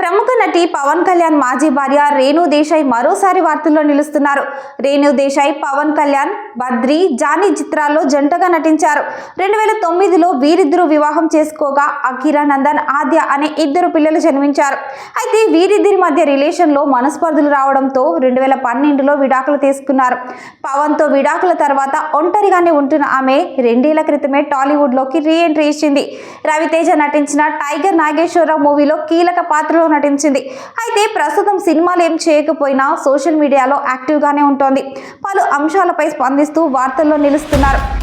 ప్రముఖ నటి పవన్ కళ్యాణ్ మాజీ భార్య రేణు దేశాయ్ మరోసారి వార్తల్లో నిలుస్తున్నారు. రేణు దేశాయ్ పవన్ కళ్యాణ్ బద్రి జానీ చిత్రాల్లో జంటగా నటించారు. రెండు వేల తొమ్మిదిలో వీరిద్దరూ వివాహం చేసుకోగా అఖీరా నందన్ ఆద్య అనే ఇద్దరు పిల్లలు జన్మించారు. అయితే వీరిద్దరి మధ్య రిలేషన్లో మనస్పర్ధలు రావడంతో రెండు వేల పన్నెండులో విడాకులు తీసుకున్నారు. పవన్తో విడాకుల తర్వాత ఒంటరిగానే ఉంటున్న ఆమె రెండేళ్ళ క్రితమే టాలీవుడ్లోకి రీ ఎంట్రీ ఇచ్చింది. రవితేజ నటించిన టైగర్ నాగేశ్వరరావు మూవీలో కీలక పాత్రలో నటించింది. అయితే ప్రస్తుతం సినిమాలు ఏం చేయకపోయినా సోషల్ మీడియాలో యాక్టివ్గానే ఉంటోంది. పలు అంశాలపై స్పందిస్తూ వార్తల్లో నిలుస్తున్నారు.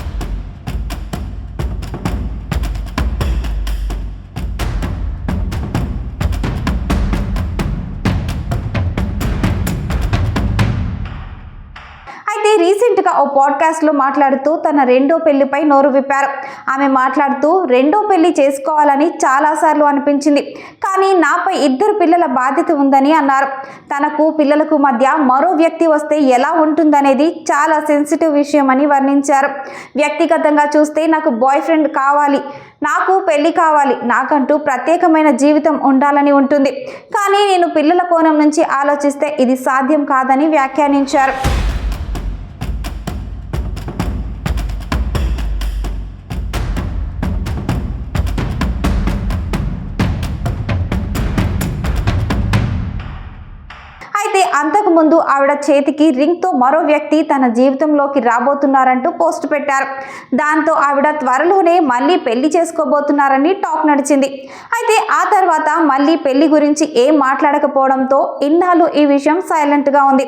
రీసెంట్గా ఓ పాడ్కాస్ట్లో మాట్లాడుతూ తన రెండో పెళ్ళిపై నోరు విప్పారు. ఆమె మాట్లాడుతూ రెండో పెళ్ళి చేసుకోవాలని చాలాసార్లు అనిపించింది. కానీ నాపై ఇద్దరు పిల్లల బాధ్యత ఉందని అన్నారు. తనకు పిల్లలకు మధ్య మరో వ్యక్తి వస్తే ఎలా ఉంటుందనేది చాలా సెన్సిటివ్ విషయం అని వర్ణించారు. వ్యక్తిగతంగా చూస్తే నాకు బాయ్ ఫ్రెండ్ కావాలి. నాకు పెళ్ళి కావాలి. నాకంటూ ప్రత్యేకమైన జీవితం ఉండాలని ఉంటుంది. కానీ నేను పిల్లల కోణం నుంచి ఆలోచిస్తే ఇది సాధ్యం కాదని వ్యాఖ్యానించారు. ముందు ఆవిడ చేతికి రింగ్తో మరో వ్యక్తి తన జీవితంలోకి రాబోతున్నారంటూ పోస్ట్ పెట్టారు. దాంతో ఆవిడ త్వరలోనే మళ్ళీ పెళ్ళి చేసుకోబోతున్నారని టాక్ నడిచింది. అయితే ఆ తర్వాత మళ్ళీ పెళ్ళి గురించి ఏం మాట్లాడకపోవడంతో ఇన్నాళ్ళు ఈ విషయం సైలెంట్గా ఉంది.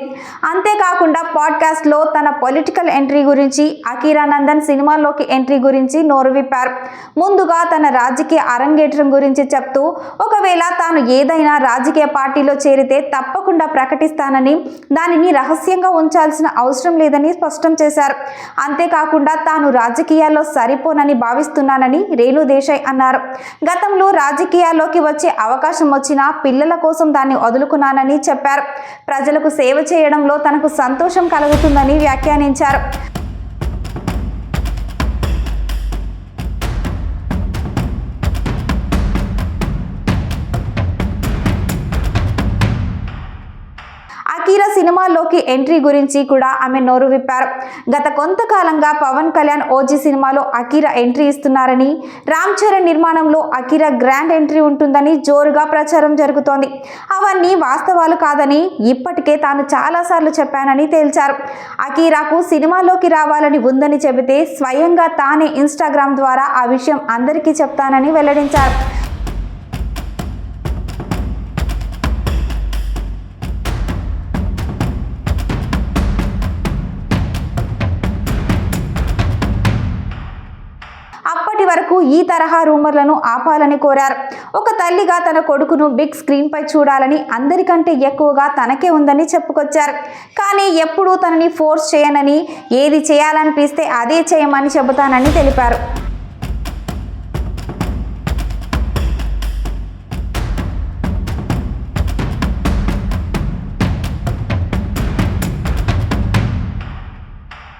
అంతేకాకుండా పాడ్కాస్ట్లో తన పొలిటికల్ ఎంట్రీ గురించి అఖీరానందన్ సినిమాల్లోకి ఎంట్రీ గురించి నోరు విప్పారు. ముందుగా తన రాజకీయ అరంగేట్రం గురించి చెప్తూ ఒకవేళ తాను ఏదైనా రాజకీయ పార్టీలో చేరితే తప్పకుండా ప్రకటిస్తానని దానిని రహస్యంగా ఉంచాల్సిన అవసరం లేదని స్పష్టం చేశారు. అంతేకాకుండా తాను రాజకీయాల్లో సరిపోనని భావిస్తున్నానని రేణు దేశాయ్ అన్నారు. గతంలో రాజకీయాల్లోకి వచ్చే అవకాశం వచ్చినా పిల్లల కోసం దాన్ని వదులుకున్నానని చెప్పారు. ప్రజలకు సేవ చేయడంలో తనకు సంతోషం కలుగుతుందని వ్యాఖ్యానించారు. అఖీర సినిమాలోకి ఎంట్రీ గురించి కూడా ఆమె నోరు విప్పారు. గత కొంతకాలంగా పవన్ కళ్యాణ్ ఓజీ సినిమాలో అఖీర ఎంట్రీ ఇస్తున్నారని రామ్ చరణ్ నిర్మాణంలో అఖీర గ్రాండ్ ఎంట్రీ ఉంటుందని జోరుగా ప్రచారం జరుగుతోంది. అవన్నీ వాస్తవాలు కాదని ఇప్పటికే తాను చాలాసార్లు చెప్పానని తేల్చారు. అకీరాకు సినిమాలోకి రావాలని ఉందని చెబితే స్వయంగా తానే ఇన్స్టాగ్రామ్ ద్వారా ఆ విషయం అందరికీ చెప్తానని వెల్లడించారు. అప్పటి వరకు ఈ తరహా రూమర్లను ఆపాలని కోరారు. ఒక తల్లిగా తన కొడుకును బిగ్ స్క్రీన్పై చూడాలని అందరికంటే ఎక్కువగా తనకే ఉందని చెప్పుకొచ్చారు. కానీ ఎప్పుడూ తనని ఫోర్స్ చేయనని ఏది చేయాలనిపిస్తే అదే చేయమని చెబుతానని తెలిపారు.